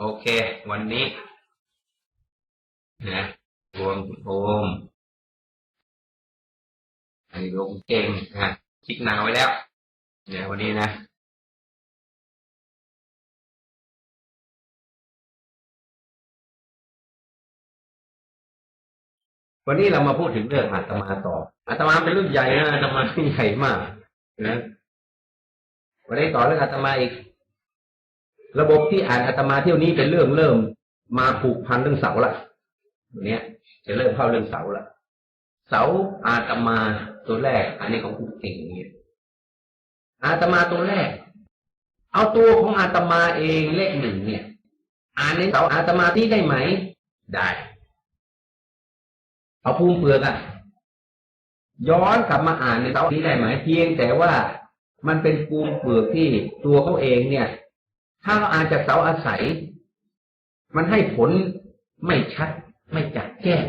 โอเค วันนี้นะรวมโอมไอ้ลงเก่งนะคลิกนาวไว้แล้วเนี่ยวันนี้นะวันนี้เรามาพูดถึงเรื่องอาตมาต่ออาตมาเป็นรุ่นใหญ่นะอาตมาใหญ่มากนะวันนี้ต่อเรื่องอาตมาอีก ระบบที่อ่านอาตมาเที่ยวนี้เป็นเรื่องเริ่ม มาผูกพันเรื่องเสาละวันนี้จะเริ่มเข้าเรื่องเสาละเสาอาตมาตัวแรก อันนี้ของคุณเก่งเนี่ยอาตมาตัวแรก เอาตัวของอาตมาเองเลขหนึ่งเนี่ย อ่านในเสาอาตมาที่ได้ไหม ได้ เอาภูมิเปลือกอะย้อนกลับมาอ่านในเสานี้ได้ไหมเพียงแต่ว่ามันเป็นภูมิเปลือกที่ตัวเขาเองเนี่ย ถ้าเราอ่านจากเสาอาศัย มันให้ผลไม่ชัด ไม่จัดแจ้ง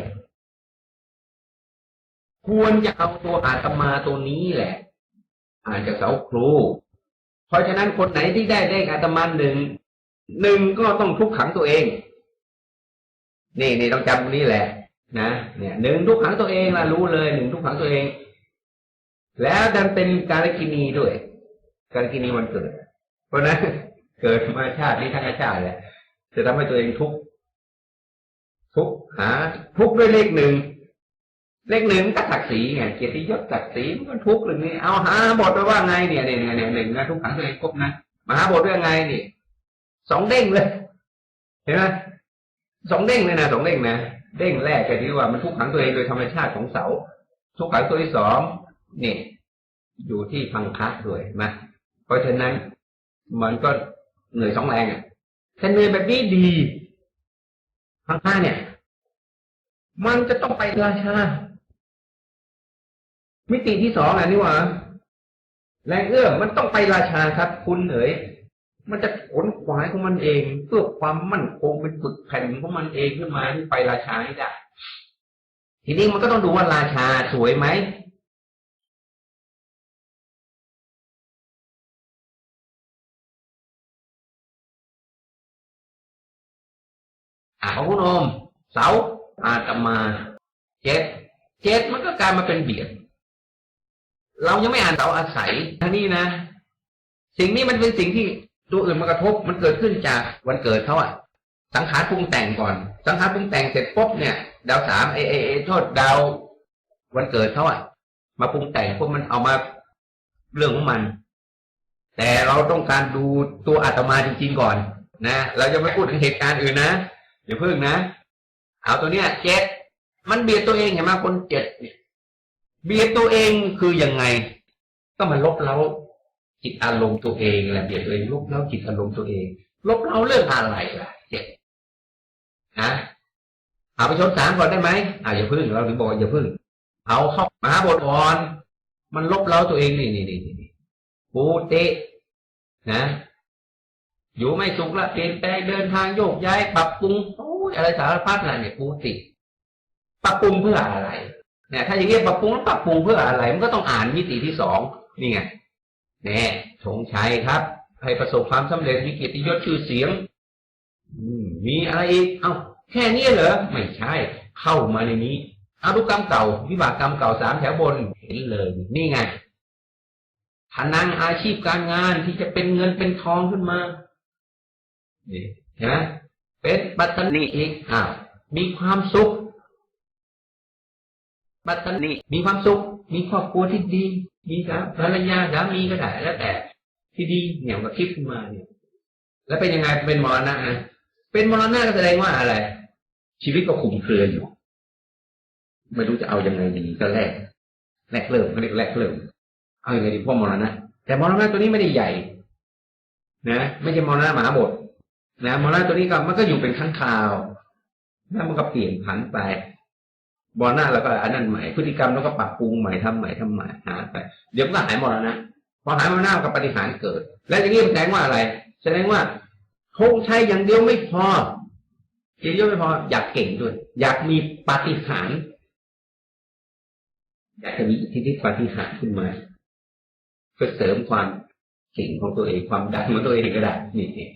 ควรจะเอาตัวอาตมาตัวนี้แหละ อ่านจากเสาครู เพราะฉะนั้นคนไหนที่ได้เลขอาตมาหนึ่งหนึ่งก็ต้องทุกขังตัวเอง นี่นี่ต้องจำตรงนี้แหละ นะเนี่ยหนึ่งทุกขังตัวเองละรู้เลยหนึ่งทุกขังตัวเอง แล้วดันเป็นการกินีด้วย การกินีวันเกิดเพราะนั้น เกิดมาชาตินี้ทั้งชาติแหละจะทำให้ตัวเองทุกข์ทุกข์หา ทุกข์ด้วยเลขหนึ่งเลขหนึ่งก็ศักดิ์ศรีไงเกียรติยศศักดิ์ศรีมันก็ทุกข์เรื่องนี้เอาหาบทไปว่าไงเนี่ยเนี่ยเนี่ยเนี่ยหนึ่งนะทุกขังตัวเองครบนะมาหาบทด้วยไงนี่สองเด้งเลยเห็นไหมสองเด้งเลยนะสองเด้งนะเด้งแรกก็ที่ว่ามันทุกขังตัวเองโดยธรรมชาติของเสาทุกขังตัวที่สองนี่อยู่ที่พังคะด้วยนะเพราะฉะนั้นมันก็ เหนื่อยสองแรงอะถ้าเหนื่อยแบบนี้ดีพังคะเนี่ย มันจะต้องไปราชา มิติที่สองอะนี่หว่าแรงเอื้อมันต้องไปราชาครับ คุณเอ๋ยมันจะขนขวายของมันเอง เพื่อความมั่นคงเป็นปึกแผ่นของมันเองขึ้นมาที่ไปราชาให้ได้ทีนี้มันก็ต้องดูว่าราชาสวยไหม อ่าของคุณโอมเสาอาตมาเจ็ดเจ็ดมันก็กลายมาเป็นเบียด เรายังไม่อ่านเสาอาศัยทั้งนี้นะ สิ่งนี้มันเป็นสิ่งที่ตัวอื่นมากระทบมันเกิดขึ้นจากวันเกิดเขาอะสังขารปรุงแต่งก่อน สังขารปรุงแต่งเสร็จปุ๊บเนี่ย ดาวสามเอเอเอโทษดาววันเกิดเขาอะมาปรุงแต่งพวกมันเอามาเรื่องของมัน แต่เราต้องการดูตัวอาตมาจริงๆก่อนนะ เราจะไม่พูดถึงเหตุการณ์อื่นนะ อย่าเพิ่งนะ เอาตัวเนี้ยเจ็ดมันเบียดตัวเองเห็นไหมคนเจ็ดเนี่ย เบียดตัวเองคือยังไง ก็มาลบเล้าจิตอารมณ์ตัวเองแหละเบียดตัวเองลบเล้าจิตอารมณ์ตัวเอง ลบเล้าเรื่องอะไรล่ะเจ็ดนะเอาไปชนสามก่อนได้ไหมอ่าอย่าพึ่งเราถึงบอกอย่าพึ่ง เอาเข้ามหาบทอ่อน มันลบเล้าตัวเองนี่นี่นี่นี่ปูตินะ อยู่ไม่สุขละเปลี่ยนแปลงเดินทางโยกย้ายปรับปรุงโอ้ยอะไรสารพัดน่ะเนี่ยปูติปรับปรุงเพื่ออะไรเนี่ยถ้าอย่างเงี้ยปรับปรุงแล้วปรับปรุงเพื่ออะไร มันก็ต้องอ่านมิติที่สองนี่ไงแน่ชงชัยครับ ให้ประสบความสำเร็จมีเกียรติยศชื่อเสียงมีอะไรอีกเอ้าแค่นี้เหรอไม่ใช่ เข้ามาในนี้อารุกรรมเก่า วิบากกรรมเก่าสามแถวบนเห็นเลย นี่ไงพนังอาชีพการงานที่จะเป็นเงินเป็นทองขึ้นมา นี่เห็นไหมเป็นปัตตานีอีกอ้าวมีความสุข ปัตตานีมีความสุข มีครอบครัวที่ดี มีสาภรรยาสามีก็ได้แล้วแต่ ที่ดีเนี่ยมันก็คิดขึ้นมาเนี่ย แล้วเป็นยังไงเป็นมรณะนะเป็นมรณะก็แสดงว่าอะไร ชีวิตก็ขุ่มเครืออยู่ไม่รู้จะเอายังไงดีก็แรกแรกเริ่มเขาเรียกแรกเริ่มเอายังไงดีพ่อมรณะแต่มรณะตัวนี้ไม่ได้ใหญ่ นะ ไม่ใช่มรณะมหาบท นะมรณะตัวนี้ก็มันก็อยู่เป็นครั้งคราวแล้วมันก็เปลี่ยนผันไปมรณะแล้วก็อันนั้นใหม่พฤติกรรมแล้วก็ปรับปรุงใหม่ทำใหม่ทำใหม่หาไปเดี๋ยวก็หายหมรณะพอหายมรณะกับปฏิหารเกิด และอย่างนี้แสดงว่าอะไร แสดงว่าธงใชัยอย่างเดียวไม่พออย่างเดียวไม่พอ อยากเก่งด้วย อยากมีปฏิหารอยากจะมีอิทธิฤทธิปฏิหารขึ้นมาเพื่อเสริมความเก่งของตัวเองความดังของตัวเองก็ได้นี่เอง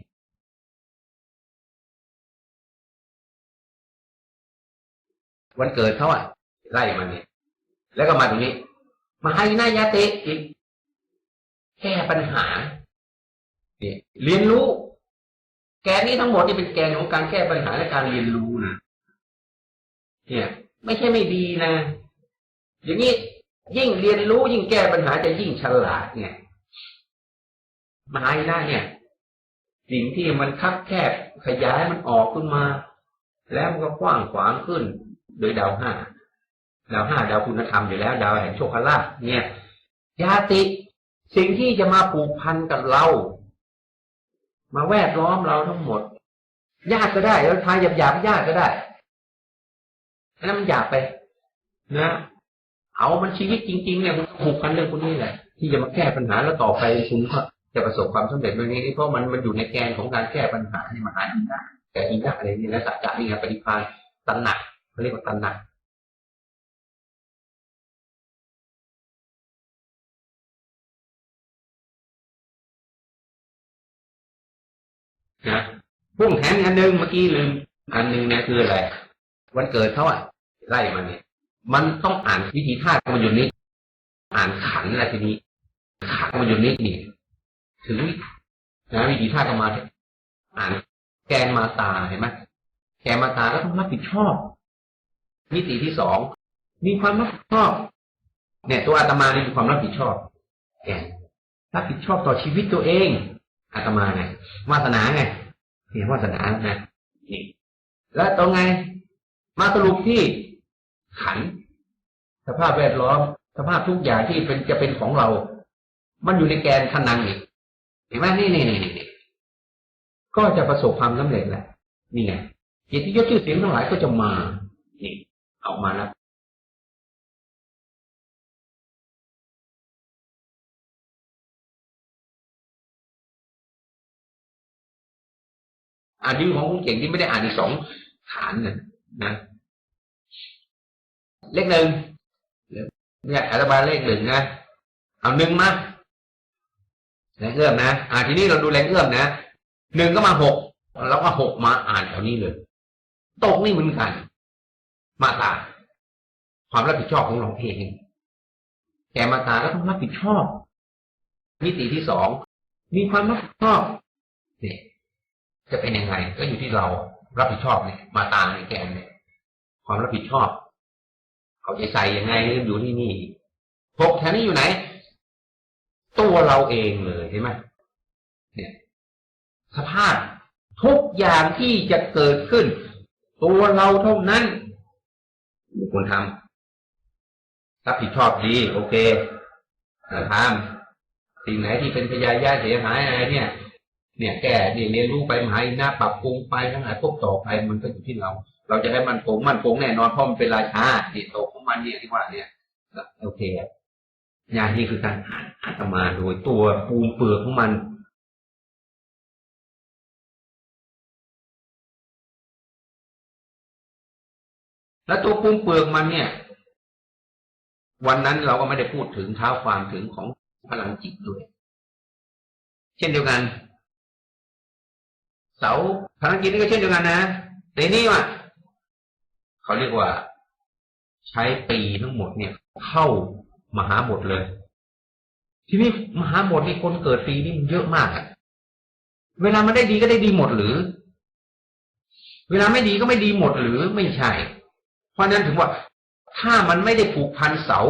วันเกิดเขาอะไล่มาเนี่ยแล้วก็มาตรงนี้ มาให้นายาเตะอีกแก้ปัญหาเนี่ยเรียนรู้ แกนนี้ทั้งหมดนี่เป็นแกนของการแก้ปัญหาและการเรียนรู้นะเนี่ย ไม่ใช่ไม่ดีนะ อย่างนี้ยิ่งเรียนรู้ยิ่งแก้ปัญหาจะยิ่งฉลาดเนี่ยมหายนะเนี่ย สิ่งที่มันคับแคบขยายมันออกขึ้นมา แล้วมันก็กว้างขวางขึ้น โดยดาวห้าดาวห้าดาวคุณธรรมอยู่แล้ว ดาวแห่งโชคลาภเนี่ยยาติสิ่งที่จะมาผูกพันกับเรา มาแวดล้อมเราทั้งหมด ญาติก็ได้ แล้วทายหยาบๆญาติก็ได้นั้นมันหยาบไป นะเอามันชีวิตจริงๆเนี่ยมันผูกพันเรื่องพวกนี้แหละที่จะมาแก้ปัญหาแล้วต่อไปคุณก็จะประสบความสำเร็จเรื่องนี้เพราะมันมันอยู่ในแกนของการแก้ปัญหาที่มหาอินทร์แต่อินทร์อะไรนี่นะสัจจะนี่ไงปฏิภาณตันหนัก เขาเรียกว่าตันหนักนะพุ่งแถมอีกอันหนึ่งเมื่อกี้ลืมอันหนึ่งนะคืออะไรวันเกิดเขาอะไล่มาเนี่ย มันต้องอ่านวิธีธาตุมันอยู่นี้อ่านขันอะไรทีนี้ขันมันอยู่นี้นี่ถึงนะวิธีธาตุก็มาอ่านแกนมาตาเห็นไหมแกนมาตาก็ต้องรับผิดชอบ มิติที่สองมีความรับผิดชอบ เนี่ย ตัวอาตมาเนี่ยมีความรับผิดชอบแกรับผิดชอบต่อชีวิตตัวเองอาตมาไงวาสนาไงเนี่ยวาสนานะนี่แล้วตรงไง มาสรุปที่ขัน สภาพแวดล้อม สภาพทุกอย่างที่เป็นจะเป็นของเรา มันอยู่ในแกนคันนังนี่เห็นไหมนี่นี่นี่นี่ก็จะประสบความสำเร็จแหละนี่ไงเกียรติยศชื่อเสียงทั้งหลายก็จะมา ออกมาแล้วอ่านดีของคุณเก่งที่ไม่ได้อ่านอีกสองฐานนะนะ เลขหนึ่งเนี่ยอธิบายเลขหนึ่งนะเอาหนึ่งมาแรงเอื้อมนะอ่าทีนี้เราดูแรงเอื้อมนะหนึ่งก็มาหกแล้วก็หกมาอ่านแถวนี้เลย ตกนี่เหมือนกัน มาตา ความรับผิดชอบของเราเองแกมาตาก็ต้องรับผิดชอบมิติที่สองมีความรับผิดชอบเนี่ยจะเป็นยังไง ก็อยู่ที่เรารับผิดชอบเนี่ยมาตาในแกนเนี่ย ความรับผิดชอบเอาใจใส่ยังไงอยู่ที่นี่หกแถวนี้อยู่ไหน ตัวเราเองเลยเห็นไหมเนี่ย สภาพทุกอย่างที่จะเกิดขึ้น ตัวเราเท่านั้น มีคนทำรับผิดชอบดี โอเคทำสิ่งไหนที่เป็นพยายาเสียหายอะไรเนี่ย เนี่ยแก้เนี่ยเรียนรู้ไปมหาอินทร์ปรับปรุงไปทั้งหลายพวกต่อไปมันก็อยู่ที่เรา เราจะให้มันคงมันคงแน่นอนเพราะมันเป็นราชาเนี่ยโตของมันเนี่ยที่ว่าเนี่ยโอเคงานนี้คือการอ่านอาตมาโดยตัวปูมเปลือกของมัน แล้วตัวปูมเปลือกมันเนี่ย วันนั้นเราก็ไม่ได้พูดถึงเท้าความถึงของพลังจิตด้วย เช่นเดียวกัน เสาพลังจิตนี่ก็เช่นเดียวกันนะในนี้ว่ะเขาเรียกว่า ใช้ปีทั้งหมดเนี่ย เข้ามหาบทเลย ทีนี้มหาบทนี่คนเกิดปีนี่มันเยอะมากอะเวลามันได้ดีก็ได้ดีหมดหรือ เวลาไม่ดีก็ไม่ดีหมดหรือไม่ใช่ เพราะนั้นถึงว่า ถ้ามันไม่ได้ผูกพันเสา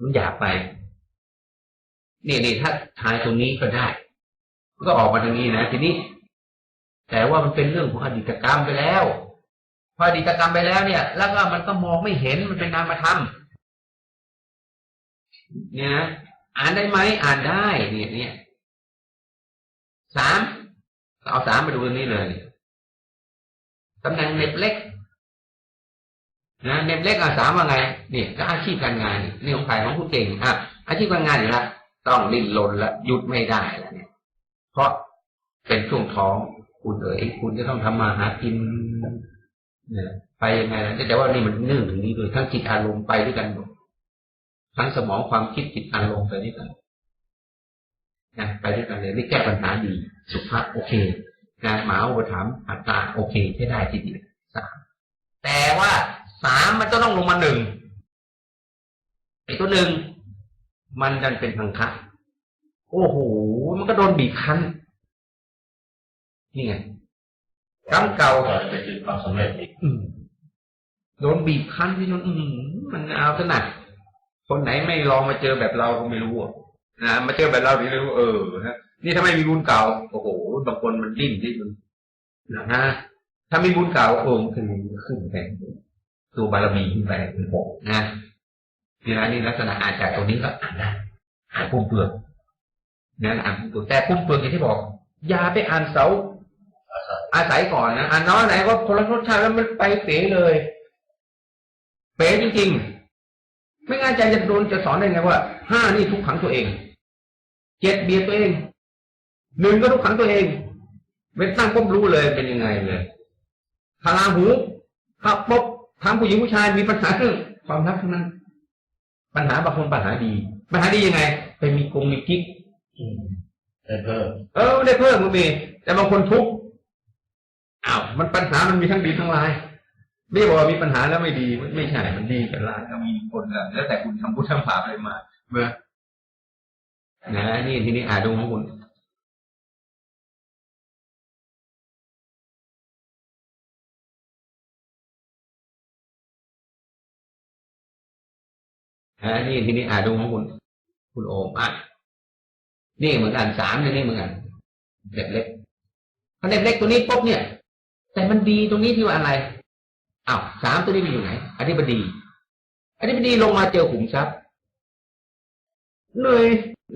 มันอยากไปนี่นี่ถ้าทายตรงนี้ก็ได้ก็ออกมาทางนี้นะทีนี้ แต่ว่ามันเป็นเรื่องของอดีตกรรมไปแล้วพออดีตกรรมไปแล้วเนี่ย แล้วก็มันก็มองไม่เห็นมันเป็นนามธรรมเนี่ยนะอ่านได้ไหมอ่านได้เนี่ยเนี่ยสามเอาสามมาดูตรงนี้เลยตำแหน่งเน็บเล็ก นะเน็บเล็กอะสามว่าไงนี่ก็อาชีพการงานนี่ของใครของผู้เก่งอะอาชีพการงานอยู่ละต้องดิ้นรนละหยุดไม่ได้แล้วเนี่ย เพราะเป็นช่วงท้องคุณเอ๋ยคุณจะต้องทำมาหากินเนี่ยไปยังไงแต่ว่านี่มันเนื่องถึงนี้เลยทั้งจิตอารมณ์ไปด้วยกันหมดทั้งสมองความคิดจิตอารมณ์ไปด้วยกันนะไปด้วยกันเลยนี่แก้ปัญหาดี สุภาพโอเคนะหมาอุปถัมภ์อัตตาโอเคใช้ได้ทีเดียวสามแต่ว่า สามมันจะต้องลงมาหนึ่งไอ้ตัวหนึ่งมันดันเป็นพังคะโอ้โหมันก็โดนบีบคั้นนี่ไงกรรมเก่าก็จะไปถึงความสำเร็จอีกอืมโดนบีบคั้นที่นั่นอืมมันเอาซะหนักคนไหนไม่ลองมาเจอแบบเราก็ไม่รู้อะนะมาเจอแบบเราถึงรู้เออนะนี่ถ้าไม่มีบุญเก่าโอ้โหบางคนมันดิ้นดิ้นมันนะฮะถ้ามีบุญเก่าโอ้มันขึ้นขึ้นแรง ตัวบารมีขึ้นไปเป็นหกนะนี่นะนี่ลักษณะอาจจากตรงนี้ก็อ่านได้อ่านพุ่มเปลือกนะอ่านพุ่มเปลือกแต่พุ่มเปลือกอย่างที่บอก อย่าไปอ่านเสา อาศัยก่อนนะอ่านน้อยไหนว่าคนละรสชาติแล้วมันไปเป๋เลย เป๋จริงๆ ไม่งั้นอาจารย์จะโดนจะสอนได้ไงว่าห้านี่ทุกขังตัวเองเจ็ดเบียดตัวเองหนึ่งก็ทุกขังตัวเองเว้นตั้งปุ๊บรู้เลยเป็นยังไงเลยพาราหูถ้าปุ๊บ ทำผู้หญิงผู้ชายมีปัญหาเรื่องความรักทั้งนั้น ปัญหาบางคนปัญหาดี ปัญหาดียังไง ไปมีกงมีกิ๊กได้เพิ่มเออไม่ได้เพิ่มมันมีแต่บางคนทุกข์อ้าวมันปัญหามันมีทั้งดีทั้งร้ายไม่ได้บอกว่ามีปัญหาแล้วไม่ดีไม่ไม่ใช่มันดีกับร้ายก็มีคนละแล้วแต่คุณทำบุญทำบาปอะไรมาเมื่อนะนี่ทีนี้อ่านดูของคุณ อ่านี่ทีนี้อ่านดูของคุณ คุณโอมอะนี่เหมือนกันสามนี่เหมือนกันเด็กเล็กพอเด็กเล็กตัวนี้ปุ๊บเนี่ย แต่มันดีตรงนี้ที่ว่าอะไรอ้าวสามตัวนี้มันอยู่ไหนอธิบดีอธิบดีลงมาเจอขุมทรัพย์เหนื่อย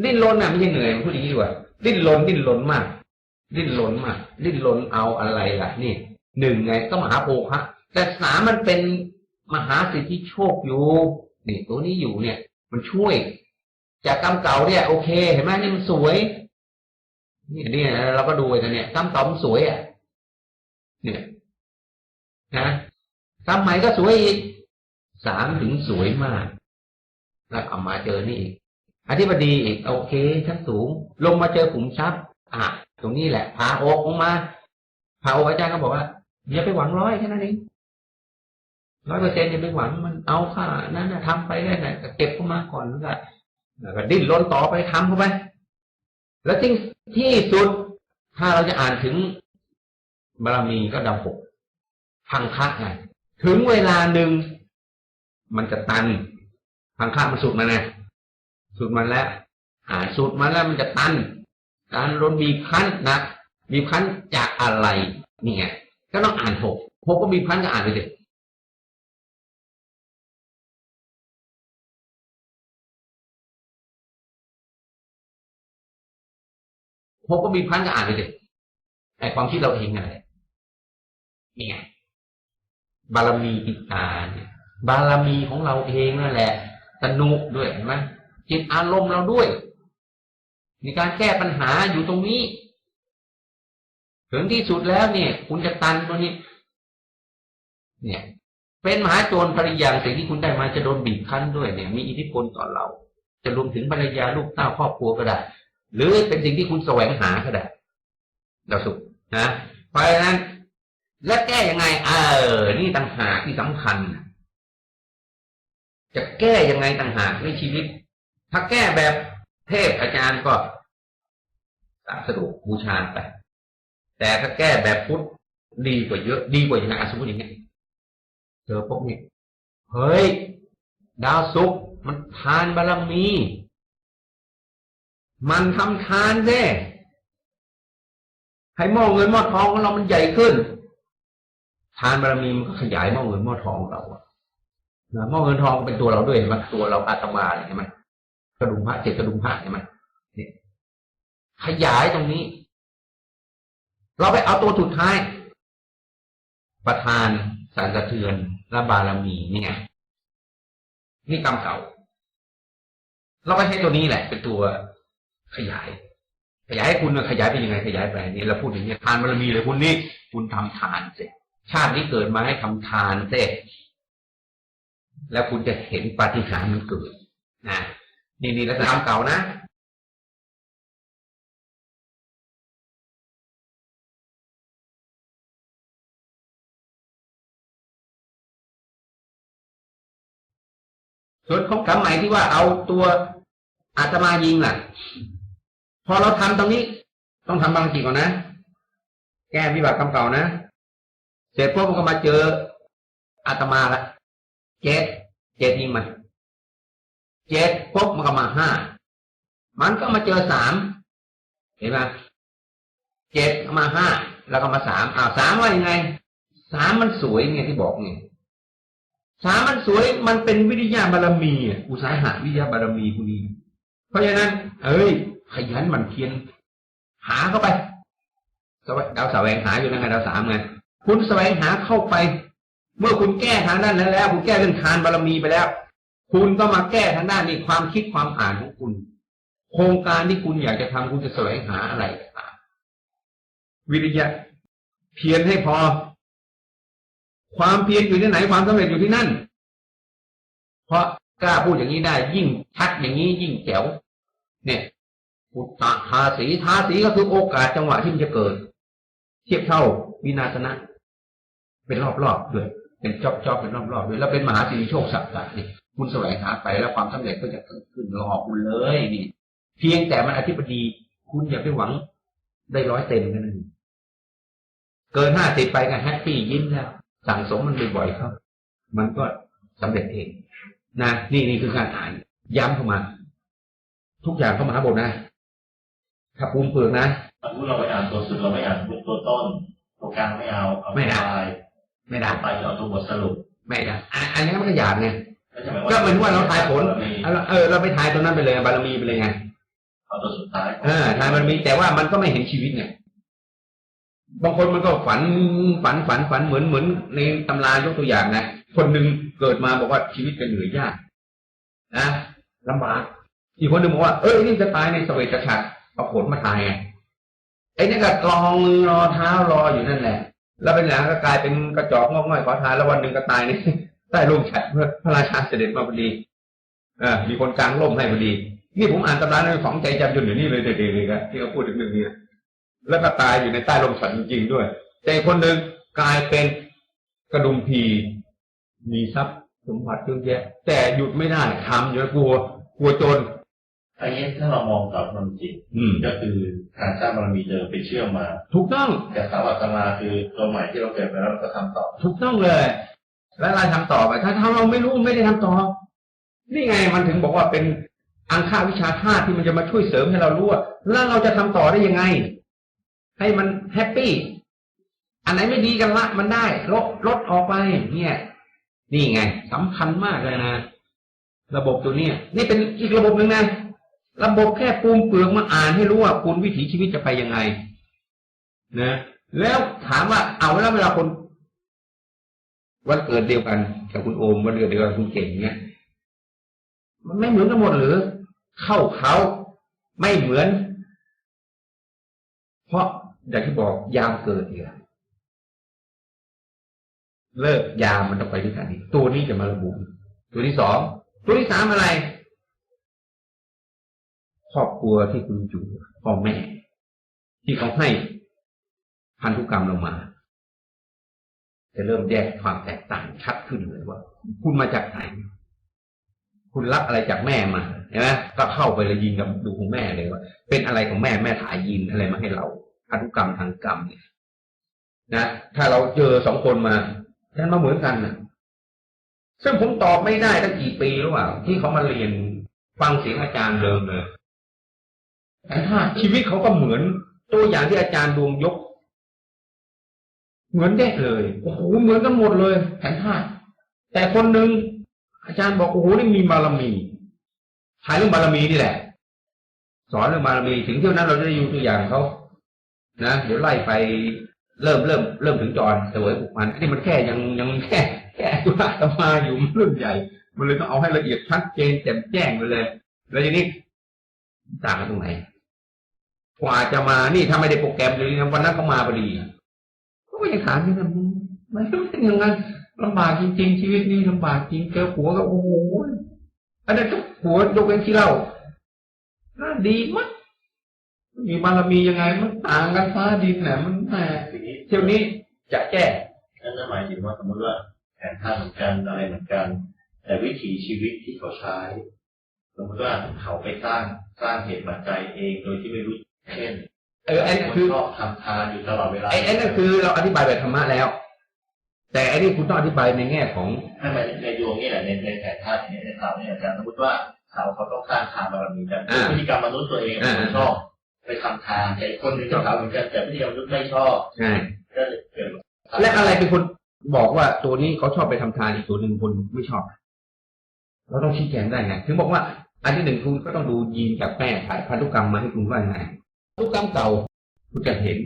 ดิ้นรนอะไม่ใช่เหนื่อยพูดอย่างนี้ดีกว่าดิ้นรนดิ้นรนมาก ดิ้นรนมาก ดิ้นรนเอาอะไรล่ะ นี่หนึ่งไงก็มหาโภคะแต่สามมันเป็นมหาสิทธิโชคอยู่ นี่ตัวนี้อยู่เนี่ย มันช่วย จากกรรมเก่าเนี่ย โอเค เห็นไหมนี่มันสวยนี่นี่เราก็ดูไอ้ตัวเนี่ยกรรมเก่ามันสวยอะ เนี่ยนะกรรมใหม่ก็สวยอีกสามถึงสวยมากแล้วเอามาเจอนี่อีกอธิบดีอีกโอเคชั้นสูง ลงมาเจอขุมทรัพย์อะตรงนี้แหละพาอกลงมาพาอกอาจารย์ก็บอกว่าอย่าไปหวังร้อยแค่นั้นเอง ร้อยเปอร์เซ็นต์ย่าไปหวังมันเอาค่านั้นนะทำไปได้นะก็เก็บเข้ามาก่อนแล้วก็แล้วก็ดิ้นรนต่อไปทำเข้าไป แล้วจริงที่สุดถ้าเราจะอ่านถึงบารมีก็ดาวหกพังคะไงถึงเวลาหนึ่งมันจะตันพังคะมันสุดมาไงสุดมันแล้ว อ่าสุดมาแล้วมันจะตันการรนบีบคั้นนะบีบคั้นจากอะไรนี่ไงก็ต้องอ่านหกหกก็บีบคั้นก็อ่านไปเพบก็มีพันก็อ่านไปเลยแต่ความคิดเราเองอะไรนี่ไงบารมีติตาเนี่ยบารมีของเราเองนั่นแหละสนุกด้วยเห็นไหมจิตอารมณ์เราด้วย มีการแก้ปัญหาอยู่ตรงนี้ ถึงที่สุดแล้วเนี่ย คุณจะตันตัวนี้ เนี่ย เป็นมหาโจรภริยาสิ่งที่คุณได้มาจะโดนบีบคั้นด้วยเนี่ย มีอิทธิพลต่อเรา จะรวมถึงภรรยาลูกเต้าครอบครัวก็ได้ หรือเป็นสิ่งที่คุณแสวงหาก็ได้ดาวสุขนะเพราะฉะนั้น แล้วแก้ยังไง เออ นี่ต่างหากที่สำคัญ จะแก้ยังไงต่างหากในชีวิต ถ้าแก้แบบเทพอาจารย์ก็สาสดุบูชาไปแต่ถ้าแก้แบบพุทธดีกว่าเยอะ ดีกว่าอย่างไรอะสมมติอย่างเงี้ยเจอพวกนี้เฮ้ย ดาวสุกมันทานบารมี มันทำทานแน่ให้หม้อเงินหม้อทองของเรามันใหญ่ขึ้น ทานบารมีมันก็ขยายหม้อเงินหม้อทองของเราอะนะหม้อเงินทองก็เป็นตัวเราด้วยเห็นไหมตัวเราอาตมาเนี่ยเห็นไหมกระดุมพระเจ็ดกระดุมพระเห็นไหมเนี่ยขยายตรงนี้ เราไปเอาตัวสุดท้าย ประธานสารสะเทือนและบารมีนี่ไงนี่กรรมเก่า เราไปใช้ตัวนี้แหละ เป็นตัว ขยาย ขยายให้คุณนะขยายไปยังไงขยายไปนี่เราพูดอย่างนี้ทานบารมีเลยคุณนี่คุณทำทานเสร็จชาตินี้เกิดมาให้ทำทานเสร็จแล้วคุณจะเห็นปาฏิหาริย์มันเกิดนะนี่นี่ลักษณะกรรมเก่านะส่วนของกรรมใหม่ที่ว่าเอาตัวอาตมายิงล่ะ พอเราทำตรงนี้ ต้องทำบางทีก่อนนะ แก้วิบากกรรมเก่านะ เสร็จพวกมันก็มาเจออาตมาละเจ็ดเจ็ดยิงมาเจ็ดปุ๊บมันก็มาห้ามันก็มาเจอสามเห็นไหมเจ็ดมาห้าแล้วก็มาสามอ้าวสามว่ายังไงสามมันสวยไงที่บอกไงสามมันสวยมันเป็นวิทยาบารมีอะอุตสาหะวิทยาบารมีคุณนี้เพราะฉะนั้น เอ้ย ขยันหมันเพียรหาเข้าไปสวดาวแสวงหาอยู่นะไงดาวสามไงคุณแสวงหาเข้าไป เมื่อคุณแก้ทางด้านนั้นแล้ว คุณแก้เรื่องทานบารมีไปแล้ว คุณก็มาแก้ทางด้านนี้ความคิดความอ่านของคุณ โครงการที่คุณอยากจะทำคุณจะแสวงหาอะไรต่างวิทยาเพียรให้พอ ความเพียรอยู่ที่ไหนความสำเร็จอยู่ที่นั่น เพราะกล้าพูดอย่างนี้ได้ ยิ่งชัดอย่างนี้ยิ่งแจ๋วเนี่ย พุทธทาสีทาสีก็คือโอกาสจังหวะที่มันจะเกิด เทียบเท่าวินาศนะ เป็นรอบๆด้วย เป็นจอบๆเป็นรอบๆด้วยแล้วเป็นมหาสิริโชคสัพพะนี่คุณแสวงหาไปแล้วความสำเร็จก็จะเกิดขึ้นรอคุณเลยนี่ เพียงแต่มันอธิบดี คุณอย่าไปหวังได้ร้อยเต็มแค่นั้นเองเกินห้าสิบไปก็แฮปปี้ยิ้มแล้วสั่งสมมันบ่อยๆครับมันก็สำเร็จเองนะนี่นี่คือการอ่านย้ำเข้ามา ทุกอย่างเข้ามาหาบทนะ ถ้าภูมิเปลือกนะสมมติเราไปอ่านตัวสุดเราไม่อ่านตัวต้น ตัวกลางไม่เอาเอาไม่เอาปลายไม่ได้ไปเอาตัวบทสรุป ไม่ได้อันอันนี้มันก็หยาบไงก็จะหมายก็เหมือนว่าเราทายผลมีเอาละเออเราไปทายตรงนั้นไปเลยบารมีไปเลยไงเอาตัวสุดท้ายเออทายบารมีแต่ว่ามันก็ไม่เห็นชีวิตไงบางคนมันก็ฝันฝันฝันฝันเหมือนเหมือนในตำรายกตัวอย่างนะคนหนึ่งเกิดมาบอกว่าชีวิตเป็นเหนื่อยยากนะลำบากอีกคนหนึ่งบอกว่าเอ้ยนี่จะตายในสเวตฉัตร เอาผลมาทายไงไอ้นี่ก็กรองมือรอเท้ารออยู่นั่นแหละ แล้วเป็นหลังก็กลายเป็นกระจอกงอกง่อยขอทานแล้ววันหนึ่งก็ตายในใต้ร่มฉัตรเพื่อพระราชาเสด็จมาพอดีเออมีคนกลางร่มให้พอดี นี่ผมอ่านตำราในของใจจำจนอยู่นี่เลยเด็กๆเลยครับที่เขาพูดถึงเรื่องนี้นะแล้วก็ตายอยู่ในใต้ร่มฉัตรจริงๆด้วย แต่คนหนึ่งกลายเป็นกระดุมพีมีทรัพย์สมบัติเยอะแยะแต่หยุดไม่ได้ทำอยู่กลัวกลัวจน อันนี้ถ้าเรามองตามความจริงอืมก็คือการสร้างบารมีเดิมไปเชื่อมมา ถูกต้องแต่สาวัตมาคือตัวใหม่ที่เราเกิดไปแล้วเราก็ทำต่อ ถูกต้องเลย แล้วเราทำต่อไป ถ้าถ้าเราไม่รู้ไม่ได้ทำต่อ นี่ไงมันถึงบอกว่าเป็นอังคาวิชาธาตุที่มันจะมาช่วยเสริมให้เรารู้ว่าแล้วเราจะทำต่อได้ยังไง ให้มันแฮปปี้อันไหนไม่ดีกันละมันได้ลดลดออกไป เนี่ย นี่ไงสำคัญมากเลยนะระบบตัวเนี้ยนี่เป็นอีกระบบหนึ่งนะ ระบบแค่ปูมเปลือกมาอ่านให้รู้ว่าคุณวิถีชีวิตจะไปยังไงนะแล้วถามว่าเอาแล้วเวลาคนวันเกิดเดียวกันกับคุณโอมวันเกิดเดียวกันกับคุณเก่งเนี่ยมันไม่เหมือนกันหมดหรือ เข้าเขาไม่เหมือน เพราะอย่างที่บอกยามเกิดอีกแล้วเลิกยามมันต้องไปด้วยกันอีกตัวนี้จะมาระบุตัวที่สองตัวที่สามอะไร ครอบครัวที่คุณอยู่พ่อแม่ ที่เขาให้พันธุกรรมเรามา จะเริ่มแยกความแตกต่างชัดขึ้นเลยว่า คุณมาจากไหน คุณรับอะไรจากแม่มาเห็นไหมก็เข้าไปเลยยินกับดูของแม่เลยว่า เป็นอะไรของแม่แม่ถ่ายยินอะไรมาให้เราพันธุกรรมทางกรรมเนี่ยนะถ้าเราเจอสองคนมาท่านมาเหมือนกันนะซึ่งผมตอบไม่ได้ตั้งกี่ปีหรือเปล่าที่เขามาเรียนฟังเสียงอาจารย์เดิมเลย ถ้าชีวิตเขาก็เหมือนตัวอย่างที่อาจารย์ดวงยก เหมือนเด็กเลยโอ้โหเหมือนกันหมดเลยแผนธาตุแต่คนหนึ่งอาจารย์บอกโอ้โหนี่มีบารมีถ่ายเรื่องบารมีนี่แหละ สอนเรื่องบารมีถึงเที่ยวนั้นเราจะได้อยู่ตัวอย่างเขานะเดี๋ยวไล่ไปเริ่มเริ่มเริ่มถึงจรเสวยบุกมันอันนี้มันแค่ยังยังแค่แค่ตุลาตมาอยู่มันเรื่องใหญ่ มันเลยต้องเอาให้ละเอียดชัดเจนแจ่มแจ้งไปเลย แล้วทีนี้ ต่างกันตรงไหน กว่าจะมานี่ถ้าไม่ได้โปรแกรมเลยนะวันนั้นเขามาพอดีก็ยังถามที่นั่นไม่เป็นอย่างนั้นลำบากจริงๆ ชีวิตนี้ลำบากจริงเจอผัวก็โอ้โหอันนั้นก็ผัวยกเว้นที่เล่าน่าดีมั้งมีบารมียังไงมันต่างกันฟ้าดินน่ะมันแหมเที่ยวนี้จะแก้นั่นหมายถึงว่าสมมติว่าแผนท่าเหมือนกันอะไรเหมือนกัน แต่วิถีชีวิตที่เขาใช้ สมมติว่าเขาไปสร้างสร้างเหตุปัจจัยเองโดยที่ไม่รู้เช่นเออไอ้นั่นคือชอบทำทานอยู่ตลอดเวลาไอ้ไอ้นั่นคือเราอธิบายแบบธรรมะแล้ว แต่ไอ้นี่คุณต้องอธิบายในแง่ของถ้าในในดวงนี่แหละในในแผนธาตุเนี่ยในเสาเนี่ยอาจารย์สมมติว่าเขาเขาต้องสร้างทานบารมีแต่อ่าพฤติกรรมมนุษย์ตัวเองอ่าไม่ชอบไปทำทานแต่อีกคนหนึ่งก็เขาเหมือนกันแต่พฤติกรรมมนุษย์ไม่ชอบใช่ก็เลยเกิดและอะไรเป็นคนบอกว่าตัวนี้เขาชอบไปทำทานอีกตัวหนึ่งคนไม่ชอบเราต้องชี้แจงได้ไง ถึงบอกว่า อันที่หนึ่งคุณก็ต้องดูยีนจากแม่ถ่ายพันธุกรรมมาให้คุณว่าไงพันธุกรรมเก่า คุณจะเห็น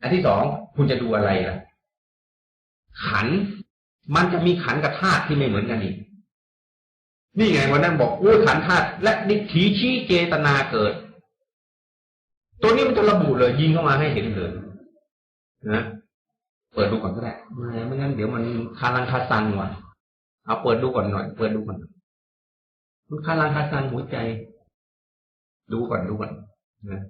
อันที่สองคุณจะดูอะไรล่ะ ขัน มันจะมีขันกับธาตุที่ไม่เหมือนกันอีกนี่ไงวันนั้นบอกโอ้ขันธาตุและดิถีชี้เจตนาเกิด ตัวนี้มันจะระบุเลย ยิงเข้ามาให้เห็นเลยนะเปิดดูก่อนก็ได้ไม่ไม่งั้นเดี๋ยวมันคารังคาซังว่ะเอาเปิดดูก่อนหน่อย เปิดดูก่อน มันคารังคาซังหัวใจ ดูก่อนดูก่อนนะ